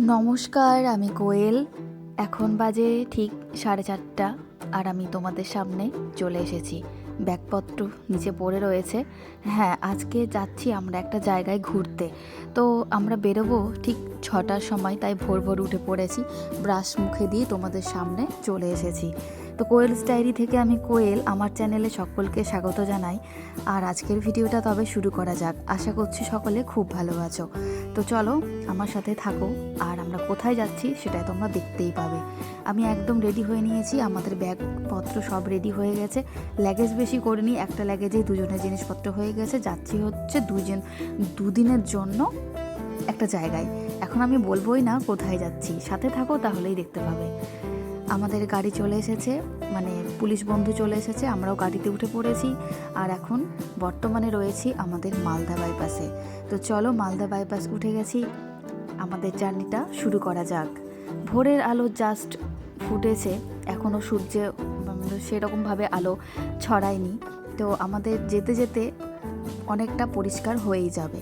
নমস্কার, আমি কোয়েল। এখন বাজে ঠিক সাড়ে চারটা আর আমি তোমাদের সামনে চলে এসেছি। ব্যাগপত্র নিচে পড়ে রয়েছে। হ্যাঁ আজকে যাচ্ছি আমরা একটা জায়গায় ঘুরতে। তো আমরা বেরোবো ঠিক ছটার সময় তাই ভোর ভোর উঠে পড়েছি ব্রাশ মুখে দিয়ে তোমাদের সামনে চলে এসেছি। তো কোয়েলস ডায়েরি থেকে আমি কোয়েল, আমার চ্যানেলে সকলকে স্বাগত জানাই। আর আজকের ভিডিওটা তবে শুরু করা যাক। আশা করছি সকলে খুব ভালো আছো। তো চলো, আমার সাথে থাকো। আর আমরা কোথায় যাচ্ছি সেটাই তোমরা দেখতেই পাবে। আমি একদম রেডি হয়ে নিয়েছি। আমাদের ব্যাগপত্র সব রেডি হয়ে গেছে। ল্যাগেজ বেশি করিনি একটা ল্যাগেজেই দুজনের জিনিসপত্র হয়ে গেছে। যাচ্ছি হচ্ছে দুজন দুদিনের জন্য একটা জায়গায়। এখন আমি বলবোই না কোথায় যাচ্ছি। সাথে থাকো, তাহলেই দেখতে পাবে। আমাদের গাড়ি চলে এসেছে মানে পুলিশ বন্ধু চলে এসেছে, আমরাও গাড়িতে উঠে পড়েছি। আর এখন বর্তমানে রয়েছি আমাদের মালদা বাইপাসে। তো চলো মালদা বাইপাস উঠে গেছি। আমাদের জার্নিটা শুরু করা যাক। ভোরের আলো জাস্ট ফুটেছে। এখনও সূর্যে সেরকমভাবে আলো ছড়ায়নি। তো আমাদের যেতে যেতে অনেকটা পরিষ্কার হয়েই যাবে।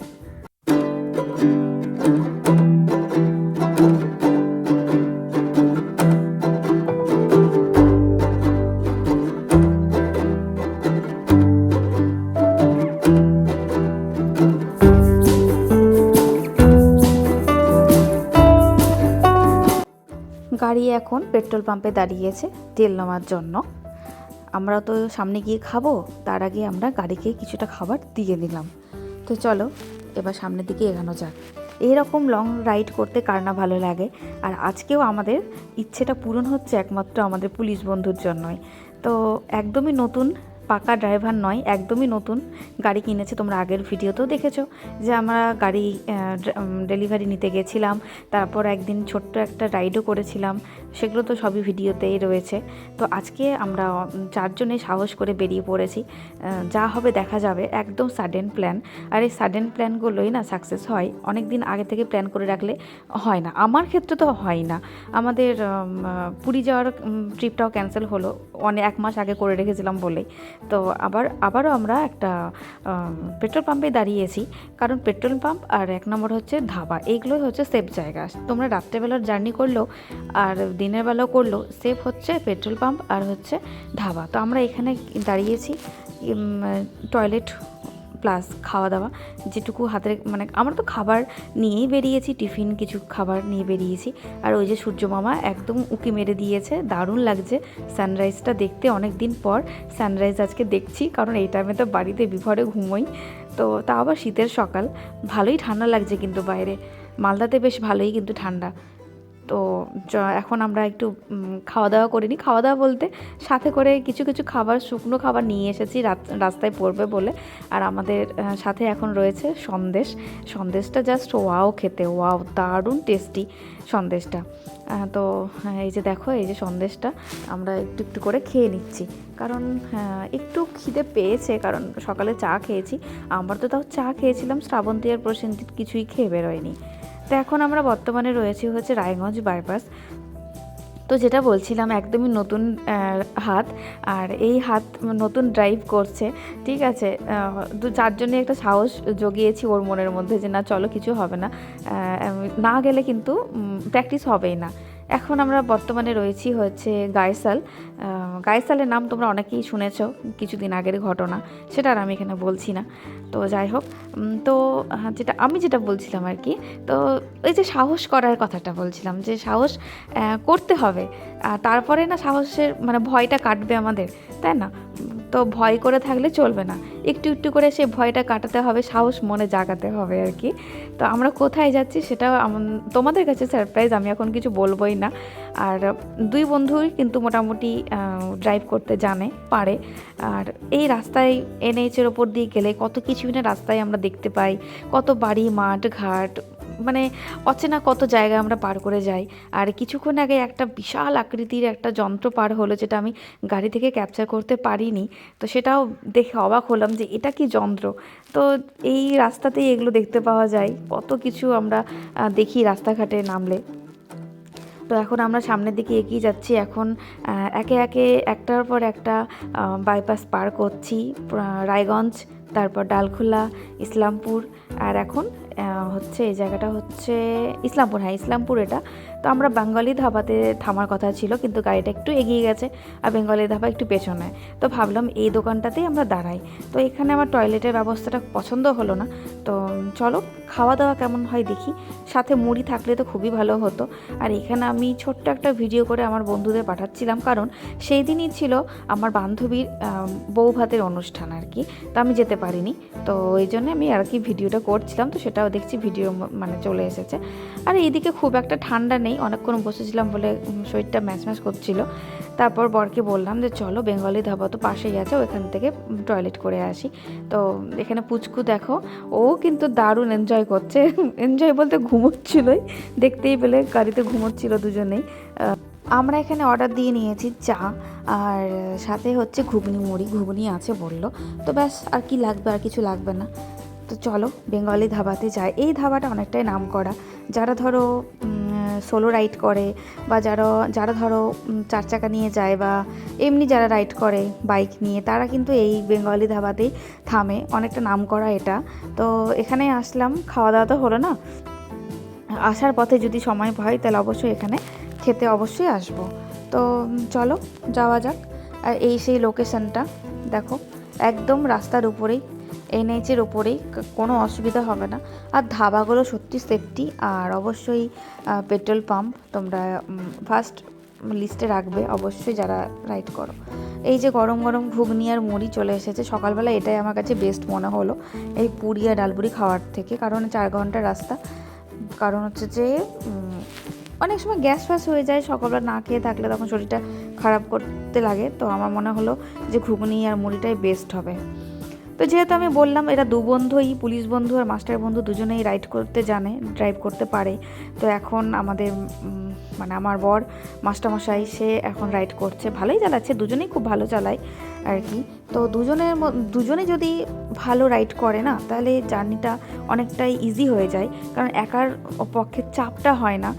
গাড়ি এখন পেট্রোল পাম্পে দাঁড়িয়েছে তেল নেওয়ার জন্য। আমরা তো সামনে গিয়ে খাব, তার আগে আমরা গাড়িকে কিছুটা খাবার দিয়ে দিলাম তো চলো এবার সামনের দিকে এগানো যাক। এইরকম লং রাইড করতে কার না ভালো লাগে? আর আজকেও আমাদের ইচ্ছেটা পূরণ হচ্ছে একমাত্র আমাদের পুলিশ বন্ধুর জন্যই। তো একদমই নতুন পাকা ড্রাইভার নয়, একদমই নতুন গাড়ি কিনেছে, তোমরা আগের ভিডিওতেও দেখেছ যে আমরা গাড়ি ডেলিভারি নিতে গেছিলাম, তারপর একদিন ছোট্ট একটা রাইডও করেছিলাম, সেগুলো তো সবই ভিডিওতেই রয়েছে। তো আজকে আমরা চারজনে সাহস করে বেরিয়ে পড়েছি যা হবে দেখা যাবে, একদম সাডেন প্ল্যান আর এই সাডেন প্ল্যানগুলোই না সাকসেস হয় অনেক দিন আগে থেকে প্ল্যান করে রাখলে হয় না, আমার ক্ষেত্রে তো হয় না। আমাদের পুরী যাওয়ার ট্রিপটাও ক্যান্সেল হলো অনেক এক মাস আগে করে রেখেছিলাম বলেই। তো আবার, আবারও আমরা একটা পেট্রোল পাম্পে দাঁড়িয়েছি। কারণ পেট্রোল পাম্প আর এক নম্বর হচ্ছে ধাবা, এইগুলোই হচ্ছে সেফ জায়গা। তোমরা রাত্রেবেলার জার্নি করল আর দিনের বেলাও করল সেফ হচ্ছে পেট্রোল পাম্প আর হচ্ছে ধাবা। তো আমরা এখানে দাঁড়িয়েছি টয়লেট প্লাস খাওয়া দাওয়া যেটুকু হাতের মানে আমরা তো খাবার নিয়েই বেরিয়েছি, টিফিন কিছু খাবার নিয়ে বেরিয়েছি। আর ওই যে সূর্য মামা একদম উকি মেরে দিয়েছে, দারুণ লাগছে সানরাইজটা দেখতে অনেক দিন পর। সানরাইজ আজকে দেখছি, কারণ এই টাইমে তো বাড়িতে বিভরে ঘুমোই। তো তা আবার শীতের সকাল, ভালোই ঠান্ডা লাগছে কিন্তু বাইরে। মালদাতে বেশ ভালোই কিন্তু ঠান্ডা। তো এখন আমরা একটু খাওয়া দাওয়া করিনি। খাওয়া দাওয়া বলতে সাথে করে কিছু কিছু খাবার শুকনো খাবার নিয়ে এসেছি রাস্তায় পড়বে বলে। আর আমাদের সাথে এখন রয়েছে সন্দেশ। সন্দেশটা জাস্ট ওয়াও খেতে ওয়াও দারুণ টেস্টি সন্দেশটা। তো হ্যাঁ, এই যে দেখো এই যে সন্দেশটা আমরা একটু একটু করে খেয়ে নিচ্ছি। কারণ একটু খিদে পেয়েছে কারণ সকালে চা খেয়েছি। আমার তো তাও চা খেয়েছিলাম শ্রাবন্তী আর প্রসেনজিৎ কিছুই খেয়ে বেরোয়নি। তো এখন আমরা বর্তমানে রয়েছি হচ্ছে রায়গঞ্জ বাইপাস। তো যেটা বলছিলাম, একদমই নতুন হাত। আর এই হাত নতুন ড্রাইভ করছে, ঠিক আছে? তো যার চারজনে একটা সাহস জগিয়েছি ওর মনের মধ্যে যে না, চলো কিছু হবে না। না গেলে কিন্তু প্র্যাকটিস হবেই না। এখন আমরা বর্তমানে রয়েছি হচ্ছে গায়সাল। গায়সালের নাম তোমরা অনেকেই শুনেছ কিছুদিন আগের ঘটনা, সেটা আর আমি এখানে বলছি না। তো যাই হোক তো যেটা আমি যেটা বলছিলাম আর কি, তো ওই যে সাহস করার কথাটা বলছিলাম, যে সাহস করতে হবে। তারপরে না সাহসের মানে ভয়টা কাটবে আমাদের, তাই না? তো ভয় করে থাকলে চলবে না। একটু একটু করে সেই ভয়টা কাটাতে হবে, সাহস মনে জাগাতে হবে আর কি। তো আমরা কোথায় যাচ্ছি সেটাও তোমাদের কাছে সারপ্রাইজ আমি এখন কিছু বলবোই না। আর দুই বন্ধুই কিন্তু মোটামুটি ড্রাইভ করতে জানে, পারে। আর এই রাস্তায় এনএইচের ওপর দিয়ে গেলে কত কিছু না রাস্তায় আমরা দেখতে পাই। কত বাড়ি, মাঠ, ঘাট মানে অচেনা কত জায়গা আমরা পার করে যাই। আর কিছুক্ষণ আগে একটা বিশাল আকৃতির একটা যন্ত্র পার হলো, যেটা আমি গাড়ি থেকে ক্যাপচার করতে পারিনি। তো সেটাও দেখে অবাক হলাম যে এটা কি যন্ত্র? তো এই রাস্তাতেই এগুলো দেখতে পাওয়া যায়। কত কিছু আমরা দেখি রাস্তাঘাটে নামলে। তো এখন আমরা সামনের দিকে এগিয়ে যাচ্ছি। এখন একে একে একটার পর একটা বাইপাস পার করছি। রায়গঞ্জ, তারপর ডালখোলা, ইসলামপুর, আর এখন হচ্ছে এই জায়গাটা হচ্ছে ইসলামপুর হ্যাঁ ইসলামপুর এটা। তো আমরা বেঙ্গলি ধাবাতে থামার কথা ছিল, কিন্তু গাড়িটা একটু এগিয়ে গেছে আর বেঙ্গলি ধাবা একটু পেছনে। তো ভাবলাম এই দোকানটাতেই আমরা দাঁড়াই। তো এখানে আমার টয়লেটের ব্যবস্থাটা পছন্দ হলো না। তো চলো খাওয়া দাওয়া কেমন হয় দেখি। সাথে মুড়ি থাকলে তো খুবই ভালো হতো। আর এখানে আমি ছোট্ট একটা ভিডিও করে আমার বন্ধুদের পাঠাচ্ছিলাম, কারণ সেই দিনই ছিল আমার বান্ধবীর বউ ভাতের অনুষ্ঠান আর কি। তো আমি যেতে পারিনি। তো ওই জন্য আমি আর কি ভিডিওটা করছিলাম, তো সেটাও দেখছি ভিডিও মানে চলে এসেছে। আর এইদিকে খুব একটা ঠান্ডা নেই, অনেকক্ষণ বসেছিলাম বলে শরীরটা ম্যাচ ম্যাচ করছিল। তারপর বরকে বললাম যে, চলো, বেঙ্গলি ধাবা তো পাশেই আছে ওখান থেকে টয়লেট করে আসি। তো এখানে পুচকু দেখো, ও কিন্তু দারুণ এনজয় করছে। এনজয় বলতে ঘুমোচ্ছিলই, দেখতেই পেলে গাড়িতে ঘুমোচ্ছিল দুজনেই। আমরা এখানে অর্ডার দিয়ে নিয়েছি চা, আর সাথে হচ্ছে ঘুগনি মুড়ি, ঘুগনি আছে বলল। তো ব্যাস, আর কি লাগবে, আর কিছু লাগবে না। তো চলো, বেঙ্গলি ধাবাতে যাই। এই ধাবাটা অনেকটাই নাম করা যারা ধরো সোলো রাইড করে বা যারা যারা ধরো চার চাকা নিয়ে যায় বা এমনি যারা রাইড করে বাইক নিয়ে, তারা কিন্তু এই বেঙ্গলি ধাবাতেই থামে। অনেকটা নাম করা এটা। তো এখানে আসলাম, খাওয়া দাওয়া তো হলো না। আসার পথে যদি সময় হয়, তাহলে অবশ্যই এখানে খেতে অবশ্যই আসব। তো চলো, যাওয়া যাক। আর এই সেই লোকেশনটা দেখো, একদম রাস্তার উপরেই। এনএইচের ওপরেই কোনো অসুবিধা হবে না। আর ধাবাগুলো সত্যি সেফটি আর অবশ্যই পেট্রোল পাম্প তোমরা ফার্স্ট লিস্টে রাখবে। অবশ্যই যারা রাইড করো। এই যে গরম গরম ঘুগনি আর মুড়ি চলে এসেছে, সকালবেলা এটাই আমার কাছে বেস্ট মনে হলো, এই পুরি আর ডালপুরি খাওয়ার থেকে। কারণ চার ঘণ্টার রাস্তা। কারণ হচ্ছে যে অনেক সময় গ্যাস ফ্যাস হয়ে যায়, সকালবেলা না খেয়ে থাকলে তখন শরীরটা খারাপ করতে লাগে। তো আমার মনে হলো যে ঘুগনি আর মুড়িটাই বেস্ট হবে। তো যেহেতু আমি বললাম এরা দু বন্ধুই, পুলিশ বন্ধু আর মাস্টার বন্ধু দুজনেই রাইড করতে জানে ড্রাইভ করতে পারে। তো এখন আমাদের মানে আমার বর, মাস্টারমশাই, সে এখন রাইড করছে। ভালোই চালাচ্ছে, দুজনেই খুব ভালো চালায় আর কি। তো দুজনের দুজনে যদি ভালো রাইড করে না, তাহলে জার্নিটা অনেকটাই ইজি হয়ে যায়। কারণ একার পক্ষে চাপটা হয় না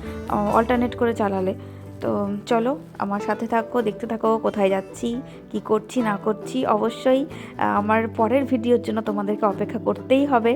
অল্টারনেট করে চালালে। তো চলো আমার সাথে থাকো, দেখতে থাকো কোথায় যাচ্ছি, কি করছি, না করছি। অবশ্যই আমার পরের ভিডিওর জন্য তোমাদেরকে অপেক্ষা করতেই হবে।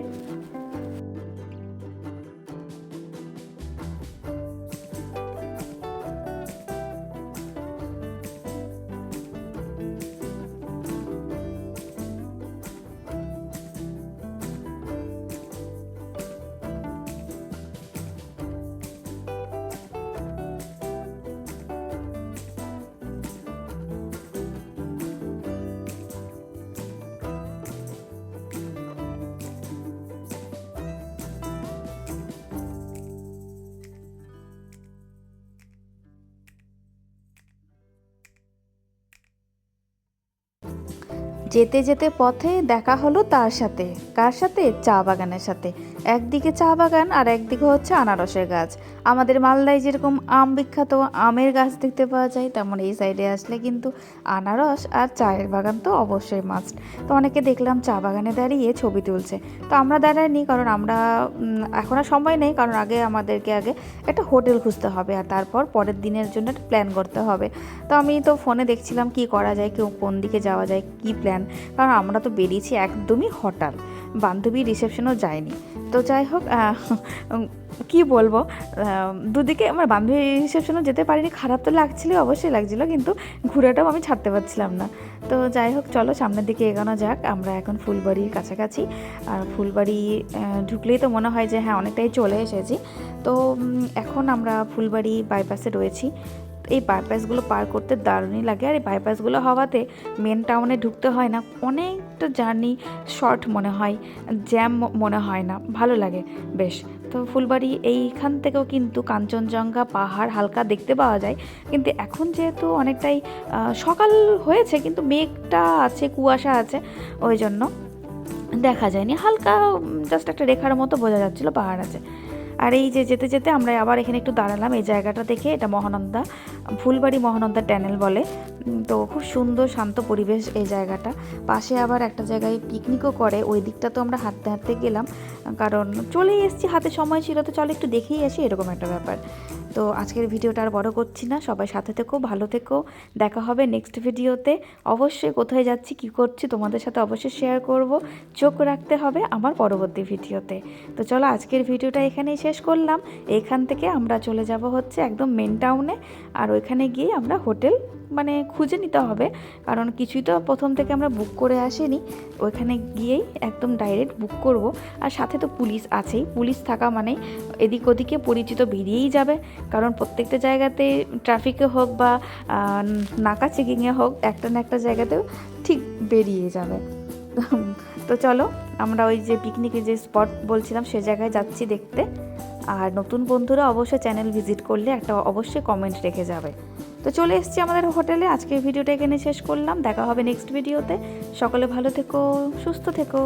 যেতে যেতে পথে দেখা হলো তার সাথে কার সাথে? চা বাগানের সাথে। একদিকে চা বাগান আর একদিকে হচ্ছে আনারসের গাছ। আমাদের মালদায় যেরকম আম বিখ্যাত, আমের গাছ দেখতে পাওয়া যায়, তেমন এই সাইডে আসলে কিন্তু আনারস আর চায়ের বাগান তো অবশ্যই মাস্ট তো অনেকে দেখলাম চা বাগানে দাঁড়িয়ে ছবি তুলছে। তো আমরা দাঁড়াইনি কারণ আমরা এখন আর সময় নেই, কারণ আগে আমাদেরকে আগে একটা হোটেল খুঁজতে হবে আর তারপর পরের দিনের জন্য একটা প্ল্যান করতে হবে। তো আমি তো ফোনে দেখছিলাম কি করা যায়, কেউ কোন দিকে যাওয়া যায়, কি প্ল্যান কারণ আমরা তো বেরিয়েছি একদমই হঠাৎ। বান্ধবী রিসেপশনও যায়নি। তো যাই হোক কি বলব? দুদিকে আমার বান্ধবী রিসেপশনও যেতে পারিনি, খারাপ তো লাগছিলই, অবশ্যই লাগছিল, কিন্তু ঘুরেটাও আমি ছাড়তে পারছিলাম না। তো যাই হোক, চলো সামনের দিকে এগোনো যাক, আমরা এখন ফুলবাড়ির কাছাকাছি। আর ফুলবাড়ি ঢুকলেই তো মনে হয় যে হ্যাঁ অনেকটাই চলে এসেছি। তো এখন আমরা ফুলবাড়ি বাইপাসে রয়েছি। এই বাইপাসগুলো পার করতে দারুণই লাগে। আর এই বাইপাসগুলো হওয়াতে মেন টাউনে ঢুকতে হয় না। অনেকটা জার্নি শর্ট মনে হয় জ্যাম মনে হয় না। ভালো লাগে বেশ। তো ফুলবাড়ি এইখান থেকেও কিন্তু কাঞ্চনজঙ্ঘা পাহাড় হালকা দেখতে পাওয়া যায়। কিন্তু এখন যেহেতু অনেকটাই সকাল হয়েছে, কিন্তু মেঘটা আছে, কুয়াশা আছে, ওই জন্য দেখা যায়নি। হালকা জাস্ট একটা রেখার মতো বোঝা যাচ্ছিল পাহাড় আছে। আর এই যে যেতে যেতে আমরা আবার এখানে একটু দাঁড়ালাম, এই জায়গাটা দেখে এটা মহানন্দা, ফুলবাড়ি মহানন্দা ট্যানেল বলে। তো খুব সুন্দর শান্ত পরিবেশ এই জায়গাটা। পাশে আবার একটা জায়গায় পিকনিকও করে, ওই দিকটা তো আমরা হাঁটতে হাঁটতে গেলাম। কারণ চলেই এসেছি, হাতে সময় ছিল তো চলো একটু দেখেই আসি, এরকম একটা ব্যাপার। তো আজকের ভিডিওটা আর বড় করছি না, সবাই সাথে থেকো, ভালো থেকো, দেখা হবে নেক্সট ভিডিওতে। অবশ্যই কোথায় যাচ্ছি, কি করছি তোমাদের সাথে অবশ্যই শেয়ার করব, চোখ রাখতে হবে আমার পরবর্তী ভিডিওতে। তো চলো আজকের ভিডিওটা এখানেই শেষ করলাম, এখান থেকে আমরা চলে যাব হচ্ছে একদম মেন টাউনে আর ওইখানে গিয়ে আমরা হোটেল মানে খুঁজে নিতে হবে, কারণ কিছুই তো প্রথম থেকে আমরা বুক করে আসিনি, ওইখানে গিয়েই একদম ডাইরেক্ট বুক করব। আর সাথে তো পুলিশ আছেই। পুলিশ থাকা মানে এদিক ওদিকে পরিচিত বেরিয়েই যাবে। কারণ প্রত্যেকটা জায়গাতে ট্রাফিকে হোক বা নাকা চেকিংয়ে হোক, একটা না একটা জায়গাতেও ঠিক বেরিয়ে যাবে। তো চলো, আমরা ওই যে পিকনিকের যে স্পট বলছিলাম, সে জায়গায় যাচ্ছি দেখতে। আর নতুন বন্ধুরা অবশ্যই চ্যানেল ভিজিট করলে একটা অবশ্যই কমেন্ট রেখে যাবে। তো চলে এসেছি আমাদের হোটেলে। আজকের ভিডিওটা এখানে শেষ করলাম। দেখা হবে নেক্সট ভিডিওতে সকলে ভালো থেকো, সুস্থ থেকো।